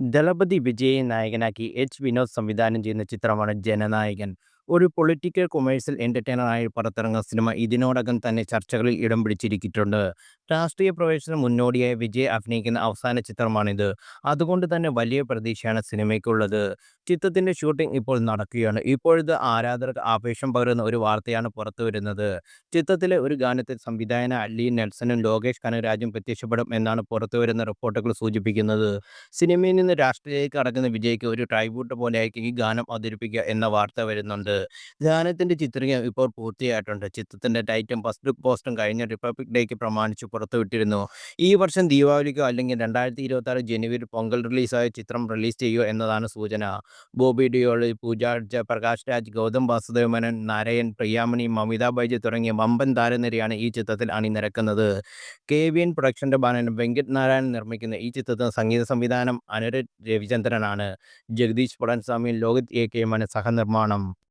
ദളപതി വിജയെ നായകനാക്കി എച്ച് വിനോദ് സംവിധാനം ചെയ്യുന്ന ചിത്രമാണ് ജനനായകൻ. ഒരു പൊളിറ്റിക്കൽ കൊമേഴ്സ്യൽ എന്റർടൈനറായി പുറത്തിറങ്ങുന്ന സിനിമ ഇതിനോടകം തന്നെ ചർച്ചകളിൽ ഇടം പിടിച്ചിരിക്കുന്നുണ്ട് രാഷ്ട്രീയ പ്രവേശനം മുന്നോടിയായി വിജയ് അഭിനയിക്കുന്ന അവസാന ചിത്രമാണിത്. അതുകൊണ്ട് തന്നെ വലിയ പ്രതീക്ഷയാണ് സിനിമയ്ക്കുള്ളത്. ചിത്രത്തിന്റെ ഷൂട്ടിംഗ് ഇപ്പോൾ നടക്കുകയാണ്. ഇപ്പോഴത്തെ ആരാധകർക്ക് ആവേശം പകരുന്ന ഒരു വാർത്തയാണ് പുറത്തു വരുന്നത് ചിത്രത്തിലെ ഒരു ഗാനത്തിൽ സംവിധായകൻ അല്ലി നെൽസനും ലോകേഷ് കനകരാജും പ്രത്യക്ഷപ്പെടും എന്നാണ് പുറത്തു വരുന്ന റിപ്പോർട്ടുകൾ സൂചിപ്പിക്കുന്നത്. സിനിമയിൽ നിന്ന് രാഷ്ട്രീയത്തിലേക്ക് കടക്കുന്ന വിജയ്ക്ക് ഒരു ട്രൈബ്യൂട്ട് പോലെയായിരിക്കും ഈ ഗാനം അവതരിപ്പിക്കുക എന്ന വാർത്ത വരുന്നുണ്ട്. ഗാനത്തിന്റെ ചിത്രീകരണം ഇപ്പോൾ പൂർത്തിയായിട്ടുണ്ട്. ചിത്രത്തിന്റെ ടൈറ്റും ഫസ്റ്റ് ലുക്ക് കഴിഞ്ഞ റിപ്പബ്ലിക് ഡേക്ക് പ്രമാണിച്ച് പുറത്തുവിട്ടിരുന്നു. ഈ വർഷം ദീപാവലിക്കോ അല്ലെങ്കിൽ രണ്ടായിരത്തി ഇരുപത്തിയാറ് ജനുവരി പൊങ്കൽ റിലീസായ ചിത്രം റിലീസ് ചെയ്യുക എന്നതാണ് സൂചന. ബോബി ഡിയോളി പൂജ പ്രകാശ് രാജ്, ഗൗതം വാസുദേവ് മേനോൻ, നരയൻ, പ്രിയാമണി, മമിത ബൈജു തുടങ്ങിയ വമ്പൻ താരനിരയാണ് ഈ ചിത്രത്തിൽ അണിനിരക്കുന്നത്. കെ വി എൻ പ്രൊഡക്ഷന്റെ ബാനറിൽ വെങ്കിട്ട് നാരായണൻ നിർമ്മിക്കുന്ന ഈ ചിത്രത്തിന് സംഗീത സംവിധാനം അനുരജ് രവിചന്ദ്രനാണ്. ജഗദീഷ് പളനിസ്വാമിയും ലോകത്ത് എ കെയുമാണ് സഹനിർമ്മാണം.